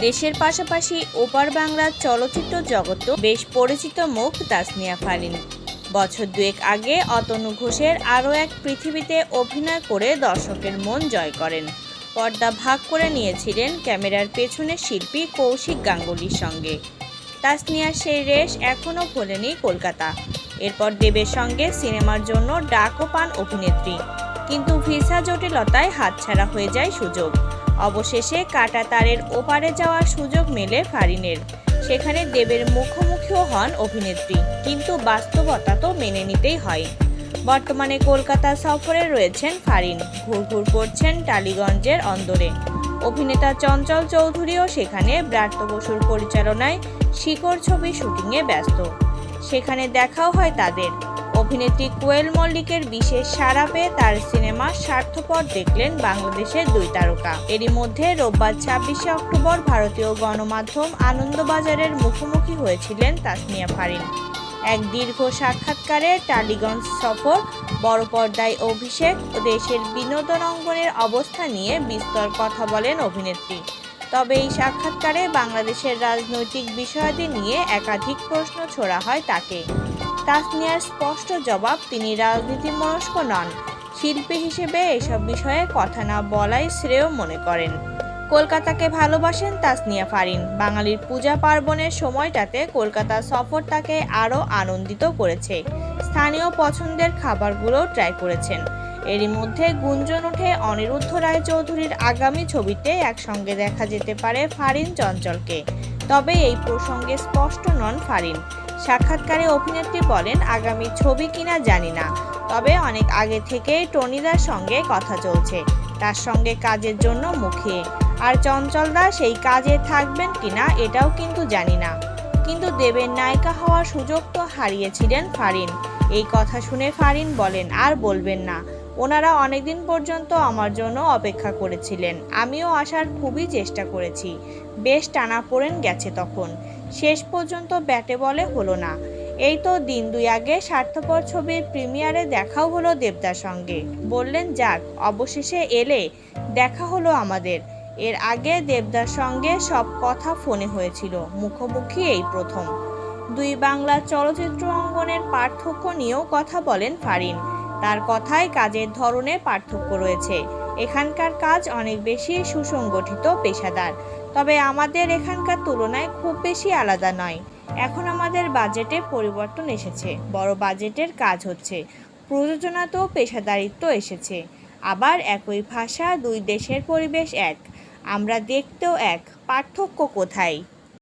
দেশের পাশাপাশি ওপার বাংলার চলচ্চিত্র জগৎ বেশ পরিচিত মুখ তাসনিয়া ফারিন। বছর দুয়েক আগে অতনু ঘোষের আরও এক পৃথিবীতে অভিনয় করে দর্শকের মন জয় করেন। পর্দা ভাগ করে নিয়েছিলেন ক্যামেরার পেছনের শিল্পী কৌশিক গাঙ্গুলির সঙ্গে। তাসনিয়ার সেই রেশ এখনও ভোলেনি কলকাতা। এরপর দেবের সঙ্গে সিনেমার জন্য ডাকও পান অভিনেত্রী। কিন্তু ভিসা জটিলতায় হাতছাড়া হয়ে যায় সুযোগ। অবশেষে কাটা তারের ওপারে যাওয়ার সুযোগ মেলে ফারিনের। সেখানে দেবের মুখোমুখিও হন অভিনেত্রী, কিন্তু বাস্তবতা তো মেনে নিতেই হয়। বর্তমানে কলকাতা সফরে রয়েছেন ফারিন ঘুরঘুর করছেন টালিগঞ্জের অন্দরে। অভিনেতা চঞ্চল চৌধুরীও সেখানে ব্রাত্য বসুর পরিচালনায় শিকড় ছবি শুটিংয়ে ব্যস্ত। সেখানে দেখাও হয় তাদের। অভিনেত্রী কোয়েল মল্লিকের বিশেষ সাড়া পেয়ে তার সিনেমা স্বার্থপর দেখলেন বাংলাদেশের দুই তারকা। এরই মধ্যে রোববার ছাব্বিশে অক্টোবর ভারতীয় গণমাধ্যম আনন্দবাজারের মুখোমুখি হয়েছিলেন তাসমিয়া ফারিন। এক দীর্ঘ সাক্ষাৎকারে টালিগঞ্জ সফর, বড় পর্দায় অভিষেক ও দেশের বিনোদন অঙ্গনের অবস্থা নিয়ে বিস্তর কথা বলেন অভিনেত্রী। তবে এই সাক্ষাৎকারে বাংলাদেশের রাজনৈতিক বিষয়াদি নিয়ে একাধিক প্রশ্ন ছোড়া হয় তাকে। তাসনিয়ার স্পষ্ট জবাব তিনি রাজনীতি মনস্ক নন। শিল্পী হিসেবে এসব বিষয়ে কথা না বলাই শ্রেয় মনে করেন। কলকাতাকে ভালোবাসেন তাসনিয়া ফারিন। বাঙালির পূজা পার্বণের সময়টাতে কলকাতা সফর তাকে আরও আনন্দিত করেছে। স্থানীয় পছন্দের খাবারগুলো ট্রাই করেছেন। এরই মধ্যে গুঞ্জন ওঠে অনিরুদ্ধ রায় চৌধুরীর আগামী ছবিতে একসঙ্গে দেখা যেতে পারে ফারিন চঞ্চলকে। তবে এই প্রসঙ্গে স্পষ্ট নন ফারিন। সাক্ষাৎকারে অভিনেত্রী বলেন, আগামী ছবি কিনা জানি না। তবে অনেক আগে থেকেই টনিদার সঙ্গে কথা চলছে। তার সঙ্গে কাজের জন্য মুখিয়ে আর চঞ্চলদা সেই কাজে থাকবেন কিনা এটাও কিন্তু জানি না। কিন্তু দেবের নায়িকা হওয়ার সুযোগ তো হারিয়েছিলেন ফারিন। এই কথা শুনে ফারিন বলেন, আর বলবেন না। ওনারা অনেকদিন পর্যন্ত আমার জন্য অপেক্ষা করেছিলেন। আমিও আসার খুবই চেষ্টা করেছি। বেশ টানা পড়েন গেছে তখন। শেষ পর্যন্ত ব্যাটে বলে হলো না। এই তো দিন দুই আগে স্বার্থপর ছবির প্রিমিয়ারে দেখাও হলো দেবদার সঙ্গে। বললেন, যাক, অবশেষে এলে দেখা হলো আমাদের। এর আগে দেবদার সঙ্গে সব কথা ফোনে হয়েছিল, মুখোমুখি এই প্রথম। দুই বাংলা চলচ্চিত্র অঙ্গনের পার্থক্য নিয়েও কথা বলেন ফারিন। তার কথায় কাজের ধরনে পার্থক্য রয়েছে। এখানকার কাজ অনেক বেশি সুসংগঠিত পেশাদার। তবে আমাদের এখানকার তুলনায় খুব বেশি আলাদা নয়। এখন আমাদের বাজেটে পরিবর্তন এসেছে, বড় বাজেটের কাজ হচ্ছে, প্রযোজনাতেও পেশাদারিত্ব এসেছে। আবার একই ভাষা, দুই দেশের পরিবেশ এক, আমরা দেখতেও এক, পার্থক্য কোথায়?